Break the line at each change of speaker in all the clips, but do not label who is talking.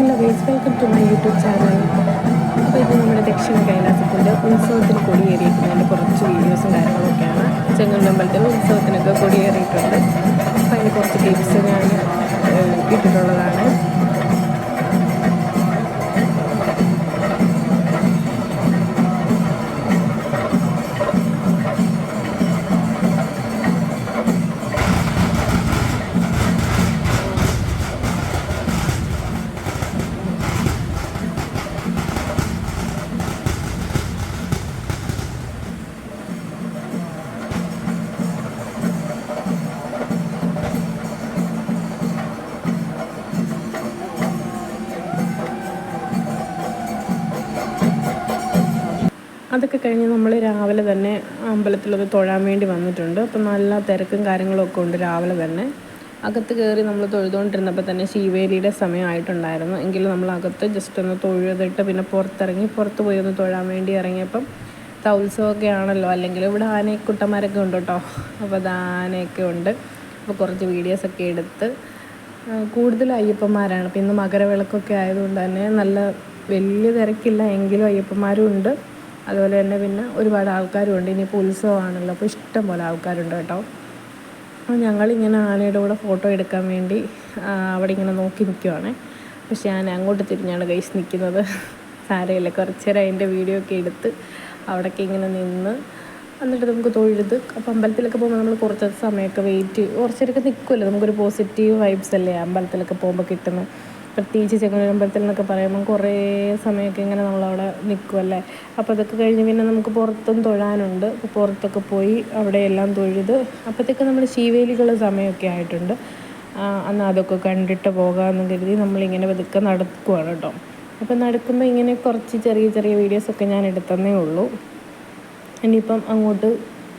Hello guys welcome to my YouTube channel. അപ്പോൾ ഇത് നമ്മുടെ ദക്ഷിണ കൈലാസത്തിന്റെ ഉത്സവത്തിന് കൊടിയേറിയിരിക്കുന്നതിന്റെ കുറച്ച് വീഡിയോസും കാര്യങ്ങളൊക്കെയാണ്. ചെങ്ങണ്ടമ്പലത്തിൽ ഉത്സവത്തിനൊക്കെ കൊടിയേറിയിട്ടുണ്ട്. അപ്പോൾ അതിന് കുറച്ച് ക്ലിപ്സ് ഞാൻ ഇട്ടിട്ടുള്ളതാണ്. അതൊക്കെ കഴിഞ്ഞ് നമ്മൾ രാവിലെ തന്നെ അമ്പലത്തിലൊന്ന് തൊഴാൻ വേണ്ടി വന്നിട്ടുണ്ട്. അപ്പം നല്ല തിരക്കും കാര്യങ്ങളൊക്കെ ഉണ്ട് രാവിലെ തന്നെ. അകത്ത് കയറി നമ്മൾ തൊഴുതുകൊണ്ടിരുന്നപ്പോൾ തന്നെ ശിവേലിയുടെ സമയമായിട്ടുണ്ടായിരുന്നു എങ്കിലും നമ്മൾ അകത്ത് ജസ്റ്റ് ഒന്ന് തൊഴുതിട്ട് പിന്നെ പുറത്തിറങ്ങി പുറത്ത് പോയി ഒന്ന് തൊഴാൻ വേണ്ടി ഇറങ്ങിയപ്പം ഉത്സവമൊക്കെ ആണല്ലോ. അല്ലെങ്കിൽ ഇവിടെ ആനക്കുട്ടന്മാരൊക്കെ ഉണ്ട് കേട്ടോ. അപ്പോൾ അത് ആനയൊക്കെ ഉണ്ട്. അപ്പോൾ കുറച്ച് വീഡിയോസൊക്കെ എടുത്ത് കൂടുതൽ അയ്യപ്പന്മാരാണ്. അപ്പോൾ ഇന്ന് മകരവിളക്കൊക്കെ ആയതുകൊണ്ട് തന്നെ നല്ല വലിയ തിരക്കില്ല. എങ്കിലും അയ്യപ്പന്മാരും ഉണ്ട്. അതുപോലെ തന്നെ പിന്നെ ഒരുപാട് ആൾക്കാരും ഉണ്ട് ഇനിയിപ്പോൾ ഉത്സവമാണല്ലോ. അപ്പോൾ ഇഷ്ടം പോലെ ആൾക്കാരുണ്ട് കേട്ടോ. അപ്പോൾ ഞങ്ങളിങ്ങനെ ആനയുടെ കൂടെ ഫോട്ടോ എടുക്കാൻ വേണ്ടി അവിടെ ഇങ്ങനെ നോക്കി നിൽക്കുവാണേ പക്ഷെ ഞാൻ അങ്ങോട്ട് തിരിഞ്ഞാണ് കൈസ് നിൽക്കുന്നത് സാരമില്ല കുറച്ച് നേരം അതിന്റെ വീഡിയോ ഒക്കെ എടുത്ത് അവിടേക്ക് ഇങ്ങനെ നിന്ന് എന്നിട്ട് നമുക്ക് തൊഴുത് അപ്പോൾ അമ്പലത്തിലൊക്കെ പോകുമ്പോൾ നമ്മൾ കുറച്ച് സമയമൊക്കെ വെയിറ്റ് കുറച്ചേരൊക്കെ നിൽക്കുമല്ലോ നമുക്കൊരു പോസിറ്റീവ് വൈബ്സ് അല്ലേ അമ്പലത്തിലൊക്കെ പോകുമ്പോൾ കിട്ടുന്നത് പ്രത്യേകിച്ച് ചെങ്ങന്നൂരമ്പലത്തിൽ എന്നൊക്കെ പറയുമ്പം കുറേ സമയമൊക്കെ ഇങ്ങനെ നമ്മളവിടെ നിൽക്കുമല്ലേ അപ്പോൾ അതൊക്കെ കഴിഞ്ഞ് പിന്നെ നമുക്ക് പുറത്തും തൊഴാനുണ്ട്. അപ്പോൾ പുറത്തൊക്കെ പോയി അവിടെ എല്ലാം തൊഴുത് അപ്പോഴത്തേക്ക് നമ്മൾ ശീവേലികൾ സമയമൊക്കെ ആയിട്ടുണ്ട്. അന്ന് അതൊക്കെ കണ്ടിട്ട് പോകാമെന്ന് കരുതി നമ്മളിങ്ങനെ പതുക്കെ നടക്കുവാണ് കേട്ടോ. അപ്പം നടക്കുമ്പോൾ ഇങ്ങനെ കുറച്ച് ചെറിയ ചെറിയ വീഡിയോസൊക്കെ ഞാൻ എടുത്തന്നേ ഉള്ളൂ. ഇനിയിപ്പം അങ്ങോട്ട്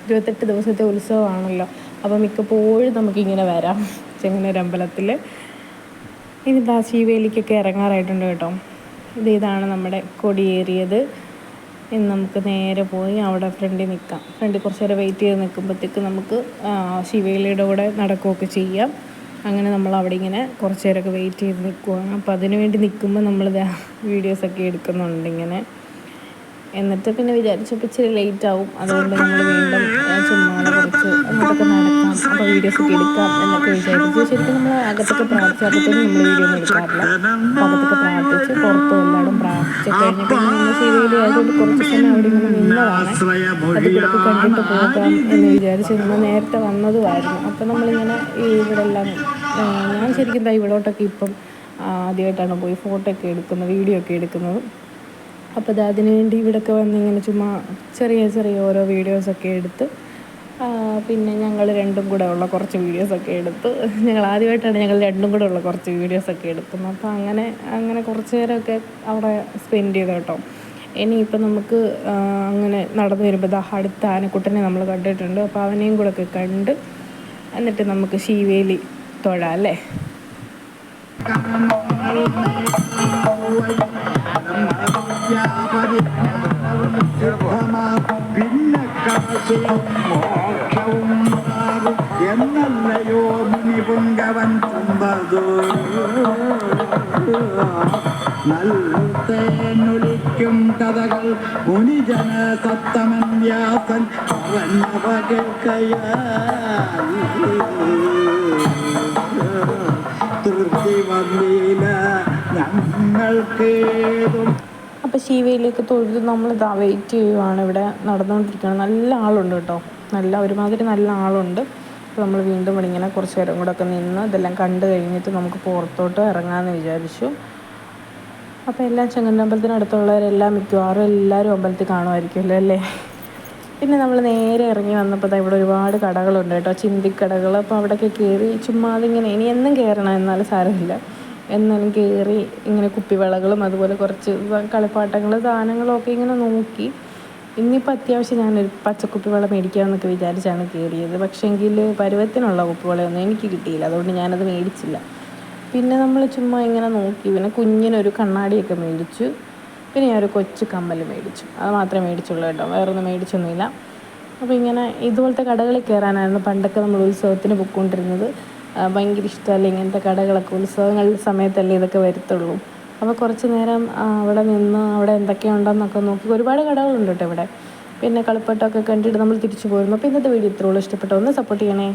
ഇരുപത്തെട്ട് ദിവസത്തെ ഉത്സവമാണല്ലോ. അപ്പോൾ മിക്കപ്പോഴും നമുക്കിങ്ങനെ വരാം ചെങ്ങന്നൂരമ്പലത്തിൽ. ഇനി ദാശീവേലിക്കൊക്കെ ഇറങ്ങാറായിട്ടുണ്ട് കേട്ടോ. ഇത് ഇതാണ് നമ്മുടെ കൊടിയേറിയത്. ഇനി നമുക്ക് നേരെ പോയി അവിടെ ഫ്രണ്ടിൽ നിൽക്കാം. ഫ്രണ്ടിൽ കുറച്ച് നേരം വെയിറ്റ് ചെയ്ത് നിൽക്കുമ്പോഴത്തേക്ക് നമുക്ക് ശിവേലിയുടെ കൂടെ നടക്കുകയൊക്കെ ചെയ്യാം. അങ്ങനെ നമ്മൾ അവിടെ ഇങ്ങനെ കുറച്ച് നേരമൊക്കെ വെയിറ്റ് ചെയ്ത് നിൽക്കുവാണ്. അപ്പോൾ അതിനു വേണ്ടി നിൽക്കുമ്പോൾ നമ്മൾ വീഡിയോസൊക്കെ എടുക്കുന്നുണ്ട് ഇങ്ങനെ. എന്നിട്ട് പിന്നെ വിചാരിച്ചപ്പോൾ ഇച്ചിരി ലേറ്റ് ആവും. അതുകൊണ്ട് നമ്മൾ വീണ്ടും ചുമ്മാ കുറച്ച് അങ്ങോട്ടൊക്കെ നടക്കാം. അപ്പോൾ വീഡിയോസ് ഒക്കെ എടുക്കാം എന്നൊക്കെ വിചാരിച്ചു. ശരിക്കും നമ്മൾ അകത്തൊക്കെ പ്രാർത്ഥിച്ചപ്പോഴത്തേനും നമ്മൾ വീഡിയോ ഒന്നും എടുക്കാറില്ല. അപ്പോൾ അകത്തൊക്കെ പ്രാർത്ഥിച്ച് പുറത്തും എല്ലാവരും പ്രാർത്ഥിച്ച് കഴിഞ്ഞപ്പോൾ നമ്മൾ വീഡിയോ ആയതുകൊണ്ട് കുറച്ച് സമയം അവിടെ ഇങ്ങനെ നിന്നതാണ്. അത് ഇവിടൊക്കെ കണ്ടിട്ട് പോകാം എന്ന് വിചാരിച്ച് നമ്മൾ നേരത്തെ വന്നതുമായിരുന്നു. അപ്പോൾ നമ്മളിങ്ങനെ ഇവിടെ എല്ലാം ഞാൻ ശരിക്കും ഇവിടോട്ടൊക്കെ ഇപ്പം ആദ്യമായിട്ടാണ് പോയി ഫോട്ടോ ഒക്കെ എടുക്കുന്നത് വീഡിയോ ഒക്കെ എടുക്കുന്നത്. അപ്പോൾ അത് അതിന് വേണ്ടി ഇവിടെയൊക്കെ വന്ന് ഇങ്ങനെ ചുമ്മാ ചെറിയ ചെറിയ ഓരോ വീഡിയോസൊക്കെ എടുത്ത് പിന്നെ ഞങ്ങൾ രണ്ടും കൂടെ ഉള്ള കുറച്ച് വീഡിയോസൊക്കെ എടുത്ത് ഞങ്ങൾ ആദ്യമായിട്ടാണ് ഞങ്ങൾ രണ്ടും കൂടെ ഉള്ള കുറച്ച് വീഡിയോസൊക്കെ എടുക്കുന്നത്. അപ്പോൾ അങ്ങനെ അങ്ങനെ കുറച്ച് നേരമൊക്കെ അവിടെ സ്പെൻഡ് ചെയ്തു കേട്ടോ. ഇനിയിപ്പോൾ നമുക്ക് അങ്ങനെ നടന്നു വരുമ്പോൾ ദാ അടുത്ത ആനക്കുട്ടനെ നമ്മൾ കണ്ടിട്ടുണ്ട്. അപ്പോൾ അവനെയും കൂടെ ഒക്കെ കണ്ട് എന്നിട്ട് നമുക്ക് ശീവേലി തൊഴാം അല്ലേ?
എന്നല്ലയോ മുനി പൊങ്കവൻ നല്ല നൽത്തേനൊലിക്കും കഥകൾ മുനിജന സത്തമൻ വ്യാസൻ പറഞ്ഞവ കേൾക്കയാ തൃപ്തി വന്നില്ല
അപ്പോൾ ശിവയിലേക്ക് തൊഴുത് നമ്മൾ ഇതാ വെയിറ്റ് ചെയ്യുവാണ് ഇവിടെ നടന്നുകൊണ്ടിരിക്കുകയാണ്. നല്ല ആളുണ്ട് കേട്ടോ. നല്ല ഒരുമാതിരി നല്ല ആളുണ്ട്. അപ്പോൾ നമ്മൾ വീണ്ടും ഇങ്ങനെ കുറച്ച് നേരം കൂടെ ഒക്കെ നിന്ന് ഇതെല്ലാം കണ്ടു കഴിഞ്ഞിട്ട് നമുക്ക് പുറത്തോട്ട് ഇറങ്ങാമെന്ന് വിചാരിച്ചു. അപ്പോൾ എല്ലാം ചെങ്ങന്നമ്പലത്തിനടുത്തുള്ളവരെല്ലാം മിക്കവാറും എല്ലാവരും അമ്പലത്തിൽ കാണുമായിരിക്കുമല്ലോ അല്ലേ? പിന്നെ നമ്മൾ നേരെ ഇറങ്ങി വന്നപ്പോൾ ഇവിടെ ഒരുപാട് കടകളുണ്ട് കേട്ടോ. ചിന്തിക്കടകൾ അപ്പോൾ അവിടെയൊക്കെ കയറി ചുമ്മാതിങ്ങനെ ഇനി എന്നും കയറണം എന്നാലും സാരമില്ല. എന്നാലും കയറി ഇങ്ങനെ കുപ്പിവളകളും അതുപോലെ കുറച്ച് കളിപ്പാട്ടങ്ങൾ സാധനങ്ങളൊക്കെ ഇങ്ങനെ നോക്കി. ഇന്നിപ്പോൾ അത്യാവശ്യം ഞാനൊരു പച്ചക്കുപ്പി വെള്ളം മേടിക്കാമെന്നൊക്കെ വിചാരിച്ചാണ് കയറിയത് പക്ഷേങ്കിൽ പരുവത്തിനുള്ള കുപ്പിവളയൊന്നും എനിക്ക് കിട്ടിയില്ല. അതുകൊണ്ട് ഞാനത് മേടിച്ചില്ല. പിന്നെ നമ്മൾ ചുമ്മാ ഇങ്ങനെ നോക്കി. പിന്നെ കുഞ്ഞിനൊരു കണ്ണാടിയൊക്കെ മേടിച്ചു. പിന്നെ ഞാൻ ഒരു കൊച്ചു കമ്മൽ മേടിച്ചു. അത് മാത്രമേ മേടിച്ചുള്ളൂ കേട്ടോ. വേറൊന്നും മേടിച്ചൊന്നുമില്ല. അപ്പോൾ ഇങ്ങനെ ഇതുപോലത്തെ കടകളിൽ കയറാനായിരുന്നു പണ്ടൊക്കെ നമ്മൾ ഉത്സവത്തിന് പൊയ്ക്കൊണ്ടിരുന്നത് ഭയങ്കര ഇഷ്ടമല്ല? ഇങ്ങനത്തെ കടകളൊക്കെ ഉത്സവങ്ങളുടെ സമയത്തല്ലേ ഇതൊക്കെ വരത്തുള്ളൂ. അപ്പോൾ കുറച്ച് നേരം അവിടെ നിന്ന് അവിടെ എന്തൊക്കെയുണ്ടെന്നൊക്കെ നോക്കി. ഒരുപാട് കടകളുണ്ട് കേട്ടോ ഇവിടെ. പിന്നെ കളിപ്പാട്ടമൊക്കെ കണ്ടിട്ട് നമ്മൾ തിരിച്ചു പോരുന്നു. അപ്പോൾ ഇന്നത്തെ വീഡിയോ ഇത്രയുള്ളൂ ഇഷ്ടപ്പെട്ട ഒന്ന് സപ്പോർട്ട് ചെയ്യണേ.